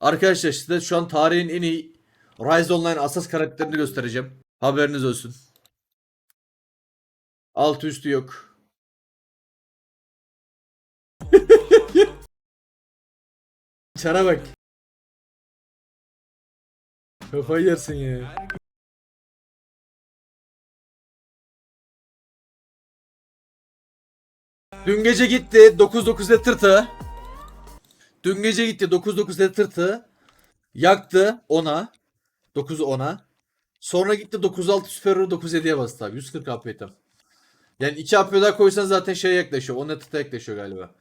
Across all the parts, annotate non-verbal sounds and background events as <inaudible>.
Arkadaşlar size şu an tarihin en iyi Rise Online Asas karakterini göstereceğim. Haberiniz olsun. Altı üstü yok. <laughs> Çara bak. Kafayı yersin ya. Dün gece gitti 99 tırtı. Dün gece gitti 99 tırtı. Yaktı ona. 9 ona. Sonra gitti 96 Super 97'ye bastı abi. 140 AP tam. Yani 2 AP daha koysan zaten şeye yaklaşıyor. 10 netite yaklaşıyor galiba.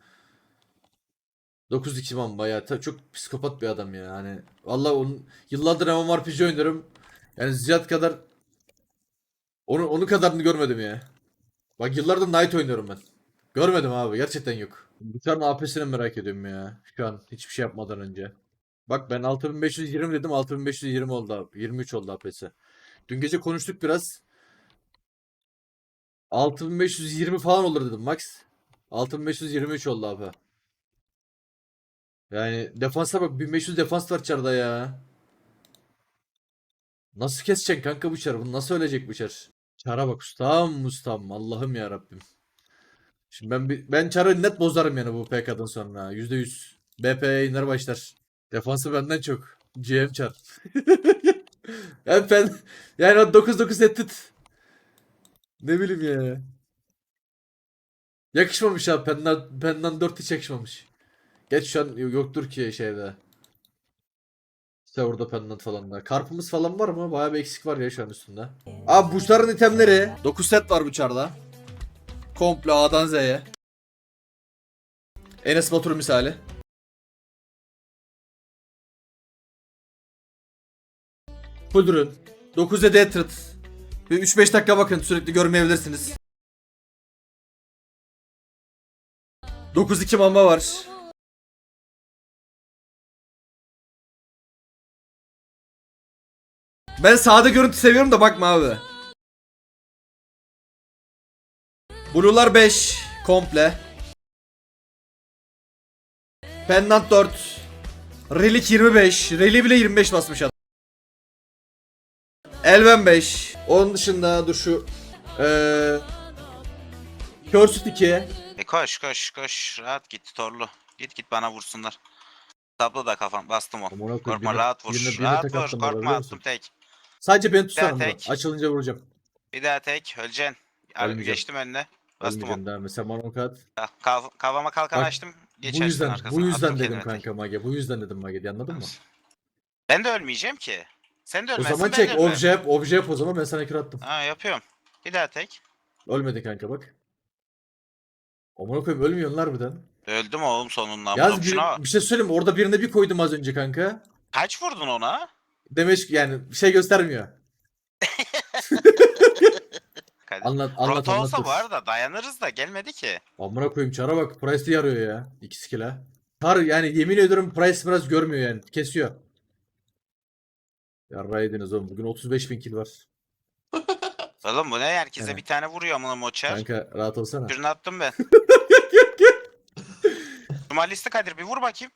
9 2 man bayağı çok psikopat bir adam ya. Hani vallahi onun yıllardır MMORPG oynuyorum. Yani Ziyad kadar onu onu kadarını görmedim ya. Bak yıllardır Knight oynuyorum ben. Görmedim abi gerçekten yok. Bıçağın AP'sini merak ediyorum ya. Şu an hiçbir şey yapmadan önce. Bak ben 6520 dedim 6520 oldu abi. 23 oldu AP'si. Dün gece konuştuk biraz. 6520 falan olur dedim max. 6523 oldu abi. Yani defansa bak 1500 defans var çarda ya. Nasıl keseceksin kanka bu çarı? Bunu nasıl ölecek bu çar? Çara bak ustam ustam Allah'ım ya Rabbim. Şimdi ben ben çarı net bozarım yani bu PK'dan sonra. %100. BP yayınları başlar. Defansı benden çok. GM çar. yani <laughs> ben yani o 9-9 ettit. Ne bileyim ya. Yakışmamış abi. Pendan, Pendan 4 hiç yakışmamış. Geç şu an yoktur ki şeyde. İşte orada pendant falan da. Karpımız falan var mı? Bayağı bir eksik var ya şu an üstünde. Abi buçların itemleri. 9 set var bu çarda. Komple A'dan Z'ye. Enes Batur misali. Full ürün. 9 de Deathred. Bir 3-5 dakika bakın sürekli görmeyebilirsiniz. 9-2 mamba var. Ben sağda görüntü seviyorum da bakma abi. Blue'lar 5 komple. Pendant 4. Relic 25. Relic bile 25 basmış adam. Elven 5. Onun dışında dur şu eee Curset 2. E koş koş koş. Rahat git Torlu. Git git bana vursunlar. Tablo da kafam. Bastım o. Korkma rahat vur. rahat vur. Korkma attım tek. Sadece beni tutsana tek. Açılınca vuracağım. Bir daha tek. Öleceksin. Abi Ölmeyeceğim. geçtim önüne. Bastım Ölmeyeceğim o. daha mesela Manokat. Ha, Kav kavama kalkan Bak, açtım. Bu Geçersin yüzden arkasına. bu yüzden Attım dedim kendime kanka Mage. Bu yüzden dedim Mage. Anladın mı? Ben de ölmeyeceğim ki. Sen de O ölmezsin. zaman ben de çek ölmem. obje yap, obje yap o zaman ben sana kür attım. Ha yapıyorum. Bir daha tek. Ölmedi kanka bak. Amına koyayım ölmüyorsun lan harbiden. Öldüm oğlum sonunda. Yaz Yaz bir, bir şey söyleyeyim mi? Orada birine bir koydum az önce kanka. Kaç vurdun ona? Demek yani bir şey göstermiyor. <laughs> Kadir. Anlat anlat Rota anlat. olsa dur. bu arada dayanırız da gelmedi ki. Amına koyayım çara bak. Price'ı yarıyor ya. 2 skill'e. Çar yani yemin ediyorum Price biraz görmüyor yani. Kesiyor. Yarra yediniz oğlum. Bugün 35 bin kill var. <laughs> Oğlum bu ne? Herkese Evet. bir tane vuruyor amına moçer. Kanka rahat olsana. Şunu attım ben. <laughs> Numalisti Kadir bir vur bakayım.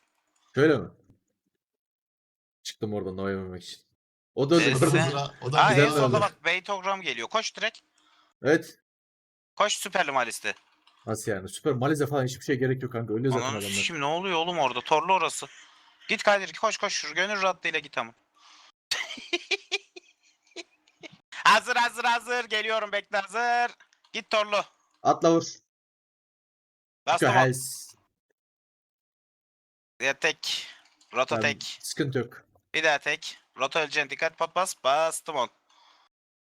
Şöyle mi? Çıktım oradan da yememek için. O da öldü. Neyse. o da Aa en solda bak Beytogram geliyor. Koş direkt. Evet. Koş süper numalisti. Nasıl yani? Süper Malize falan hiçbir şey gerek yok kanka. Ölüyor zaten Ananı adamlar. şimdi ne oluyor oğlum orada? Torlu orası. Git Kadir koş koş. Gönül rahatlığıyla git ama. <laughs> hazır hazır hazır. Geliyorum bekle hazır. Git Torlu. Atla vur. Bastım o. Guys. Ya tek. Rota Yani tek. Sıkıntı yok. Bir daha tek. Rota öleceksin. Dikkat pot bas. Bastım on.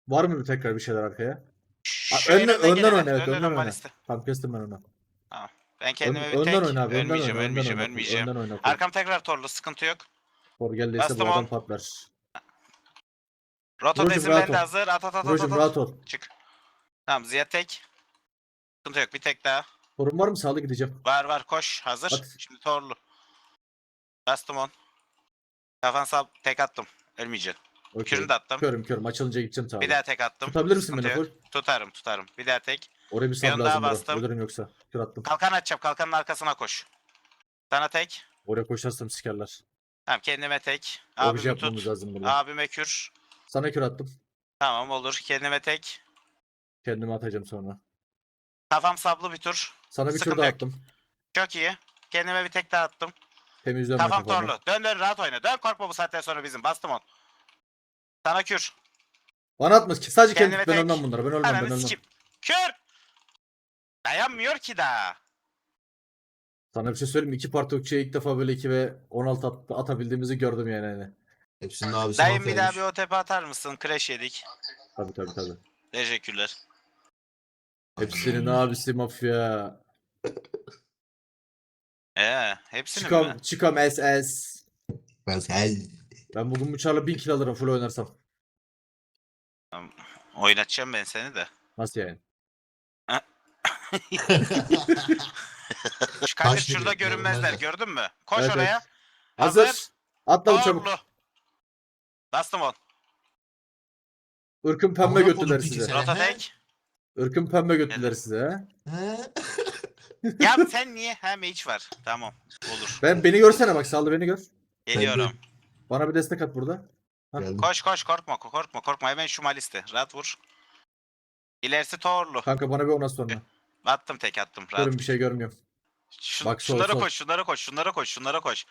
Var mı bir tekrar bir şeyler arkaya? Önden- önden oyna, evet, önden önden oyna. Tamam kestim ben onu. Ben Ön, kendime bir önden tek. oyna abi. Önden ölmeyeceğim, oyna. Önden ölmeyeceğim, oyna. ölmeyeceğim. Önden oyna. Arkam tekrar torlu. Sıkıntı yok. Spor geldiyse Bastım bu adam on. patlar. Rota Brocum, desin rahat bende ol. hazır. At at at at Brocum at. rahat ol. Çık. Tamam Ziya tek. Sıkıntı yok. Bir tek daha. Sorun var mı? Sağlı gideceğim. Var var koş. Hazır. At. Şimdi torlu. Bastım on. Kafan sağ tek attım. Ölmeyeceksin. Okey. Kürünü de attım. Körüm körüm. Açılınca gideceğim sağlı. Bir daha tek attım. Tutabilir misin Sıkıntı beni yok. full? Tutarım tutarım. Bir daha tek. Oraya bir Bir lazım. daha bro. bastım. Ölürüm yoksa. Kür attım. Kalkan açacağım. Kalkanın arkasına koş. Sana tek. Oraya koşarsam sikerler. Tamam kendime tek. Obje Abimi yapmamız tut. lazım burada. Abime kür. Sana kür attım. Tamam olur. Kendime tek. Kendime atacağım sonra. Kafam sablı bir tur. Sana bir kür Sıkıntı daha yok. attım. Çok iyi. Kendime bir tek daha attım. Temizliyorum ben Kafam kafamı. torlu. Dön dön rahat oyna. Dön korkma bu saatten sonra bizim. Bastım on. Sana kür. Bana atma. Sadece kendi Kendime ben tek. ölmem bunlara. Ben ölmem ben Ananı ölmem. sikeyim. Kür. Dayanmıyor ki daha. Sana bir şey söyleyeyim mi? İki parti okçuya ilk defa böyle 2 ve 16 at- atabildiğimizi gördüm yani. hani. Hepsinin abisi Dayım bir daha mafyaymış. bir OTP atar mısın? Crash yedik. Tabii tabii tabii. Teşekkürler. Hepsinin abisi mafya. Ee, hepsini mi? Çıkam, çıkam SS. Ben. Ben bugün bu çarla 1000 kill alırım full oynarsam. Oynatacağım ben seni de. Nasıl yani? Şu <laughs> Kadir Kaç şurada gidiyor? görünmezler Görünmezler. gördün mü? Koş Evet, oraya. evet. Hazır. Hazır. Atla bu çabuk. Torlu. Bastım on. Irkın pembe Amına götürdüler kodum size. piki Rota He? tek. Irkın pembe götürdüler size. He? ya sen niye? Ha mage var. Tamam. Olur. Ben beni görsene bak sağlı beni gör. Geliyorum. Bana bir destek at burada. Geldim. Koş koş korkma korkma korkma. Hemen şu maliste. Rahat vur. İlerisi torlu. Kanka bana bir ona sonra. Attım tek attım. Rahat. Görün bir şey görmüyorum. Şu, Bak, sol, şunlara sol. koş, şunlara koş, şunlara koş, şunlara koş.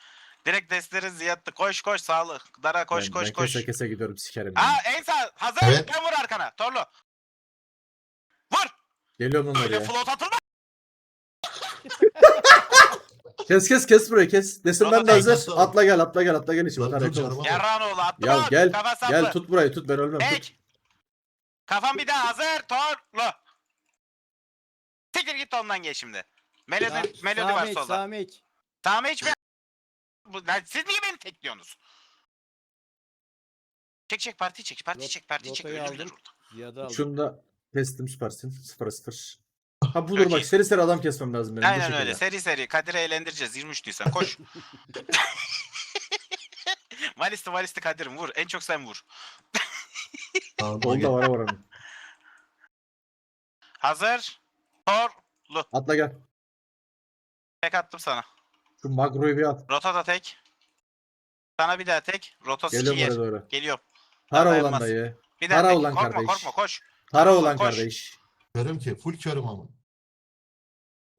Direkt destleri ziyattı. Koş koş sağlık. Dara koş ben, koş ben koş. kese kese gidiyorum sikerim. Aa yani. en sağ. Hazır. Evet. Ben vur arkana. Torlu. Vur. Geliyorum lan Öyle oraya. float atılma. <laughs> Kes kes kes burayı kes. Desimden de hazır. kaygısı- Atla gel atla gel atla gel içime. Lan Atar dur, Ya abi. gel Kafa gel tut burayı tut ben ölmem. tut. Tek. Kafam bir daha hazır. Torlu. Tekir git ondan geç şimdi. Melodi, melodi var solda. Samet. Tamam hiç mi? Bu, lan siz niye beni tekliyorsunuz? Çek çek parti çek parti çek parti çek. Lotoyu Öldürürler aldım. Ya da Şunu da kestim süpersin. 0 0. Ah. Ha bulur bak seri seri adam kesmem lazım benim. bu Aynen öyle. Seri seri. Kadir'i eğlendireceğiz. 23 değilsen koş. <laughs> Malisti Malisti Kadir'im vur. En çok sen vur. Onu da vara vara. Hazır. Torlu. Atla gel. Tek attım sana. Şu makroyu bir at. Rota da tek. Sana bir daha tek. Rota Geliyorum siki yer. oraya doğru. Geliyorum. Para olan dayı. Bir daha Para olan korkma kardeş. korkma koş. Para olan Koş. kardeş. Körüm ki. Full körüm ama.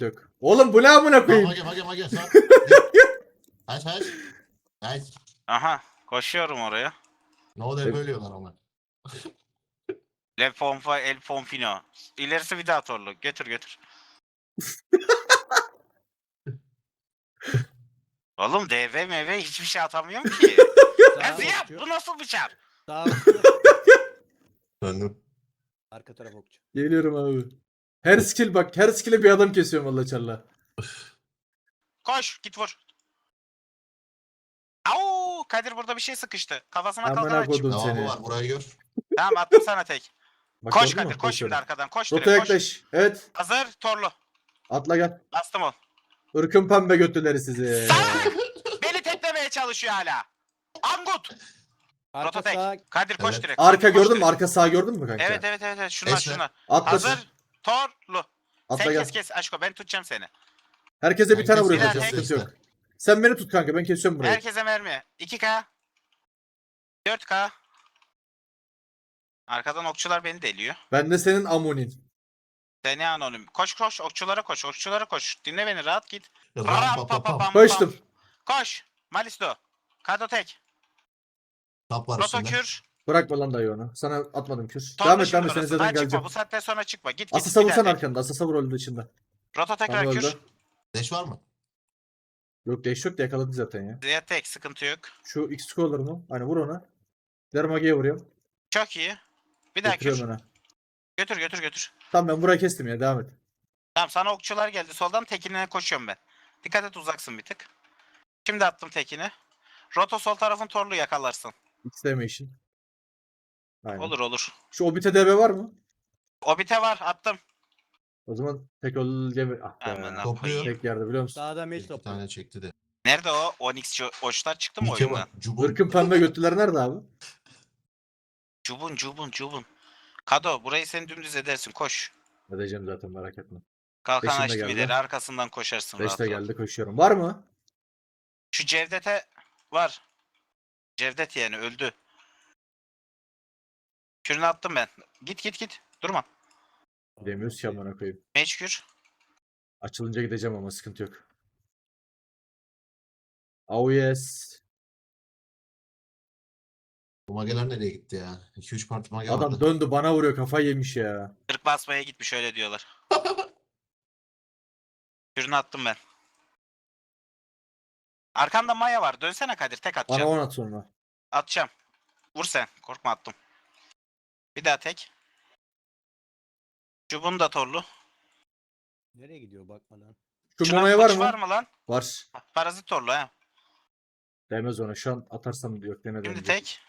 Dök. Oğlum bu ne amına koyayım? mage mage mage. Sağ. Aç aç. Aç. Aha koşuyorum oraya. Ne oluyor Evet. bölüyorlar ama. Le <laughs> Pomfa El Pomfino. İlerisi bir daha torlu. Götür götür. <laughs> Oğlum DV MV hiçbir şey atamıyorum ki. <laughs> ya Sağ Ziya okçu. bu nasıl bıçak? Sağ. Döndüm. Arka taraf okçu. Geliyorum abi. Her skill bak her skill'e bir adam kesiyorum valla çarla. Koş git vur. Au Kadir burada bir şey sıkıştı. Kafasına Amına kalkan aç. kodum Devamı seni. var burayı gör. Tamam attım sana tek. Bak, koş gördün mü? Kadir koş şimdi Koşuyorum. arkadan koş Rota direkt koş. yaklaş. Evet. Hazır torlu. Atla gel. Bastım on. Irkın pembe götüleri sizi. Salak! Beni teklemeye çalışıyor hala. Angut. Arka Rota tek. sağ. Kadir koş Evet. direkt. Arka Kadir, koş gördün mü? direkt. Arka sağ gördün mü kanka? Evet evet evet. evet. Şunlar Esra. şunlar. Atla. Hazır. Torlu. Atla Sen gel. kes kes Aşko ben tutacağım seni. Herkese bir tane Herkes vuruyor tane Sıkıntı yok. Sen beni tut kanka ben kesiyorum burayı. Herkese mermi. 2K. 4K. Arkadan okçular beni deliyor. Ben de senin amonin. Seni anonim. Koş koş okçulara koş okçulara koş. Dinle beni rahat git. Ram Ram pa pa pa pa pam. pam. Koştum. Koş. Malisto. Kadotek. Tap var Roto üstünde. kür. Bırakma lan dayı onu. Sana atmadım kür. Devam et devam et. Orası. zaten geleceğim. Bu saatten sonra çıkma. Git git. Asasa vursan arkanda. Asasa vur öldü dışında. Roto tekrar Tamam kür. öldü. Deş var mı? Yok değiş yok da yakaladık zaten ya. Diye tek sıkıntı yok. Şu X olur mu? Hani vur ona. Dermage'ye vuruyorum. Çok iyi. Bir daha kür. Götürüyorum ona. Götür götür götür. Tamam ben burayı kestim ya devam et. Tamam sana okçular geldi. Soldan tekine koşuyorum ben. Dikkat et uzaksın bir tık. Şimdi attım tekini. Roto sol tarafın torlu yakalarsın. X demation. Aynen. Olur olur. Şu Obite DB var mı? Obite var attım. O zaman tek öleceğim. Ah be. Topluyor. koyayım. Tek yerde biliyor musun? Sağda meş İki toplu. tane çekti de. Nerede o? Onyx oçlar çıktı mı İlke oyundan? var. Irkın pembe götüler nerede abi? Cubun cubun cubun. Kado burayı sen dümdüz edersin koş. Edeceğim zaten merak etme. Kalkan Beşim de açtım geldi. ileri arkasından koşarsın rahat Beşte rahat. geldi koşuyorum. Var mı? Şu Cevdet'e var. Cevdet yeğeni öldü. Kürünü attım ben. Git git git. Durma. Gidemiyoruz ki amına koyayım. Meç kür. Açılınca gideceğim ama sıkıntı yok. Oh yes. Bu mageler nereye gitti ya? 2-3 parti mage Adam vardı. döndü bana vuruyor kafayı yemiş ya. Kırk basmaya gitmiş öyle diyorlar. <laughs> Kürünü attım ben. Arkanda Maya var. Dönsene Kadir. Tek Bana atacağım. on at sonra. Atacağım. Vur sen. Korkma attım. Bir daha tek. Şu bunu da torlu. Nereye gidiyor bakmadan? Şu Mona'ya var kılıç mı? Var mı lan? Var. Parazit torlu ha. Demez ona. Şu an atarsam yok demez Şimdi tek.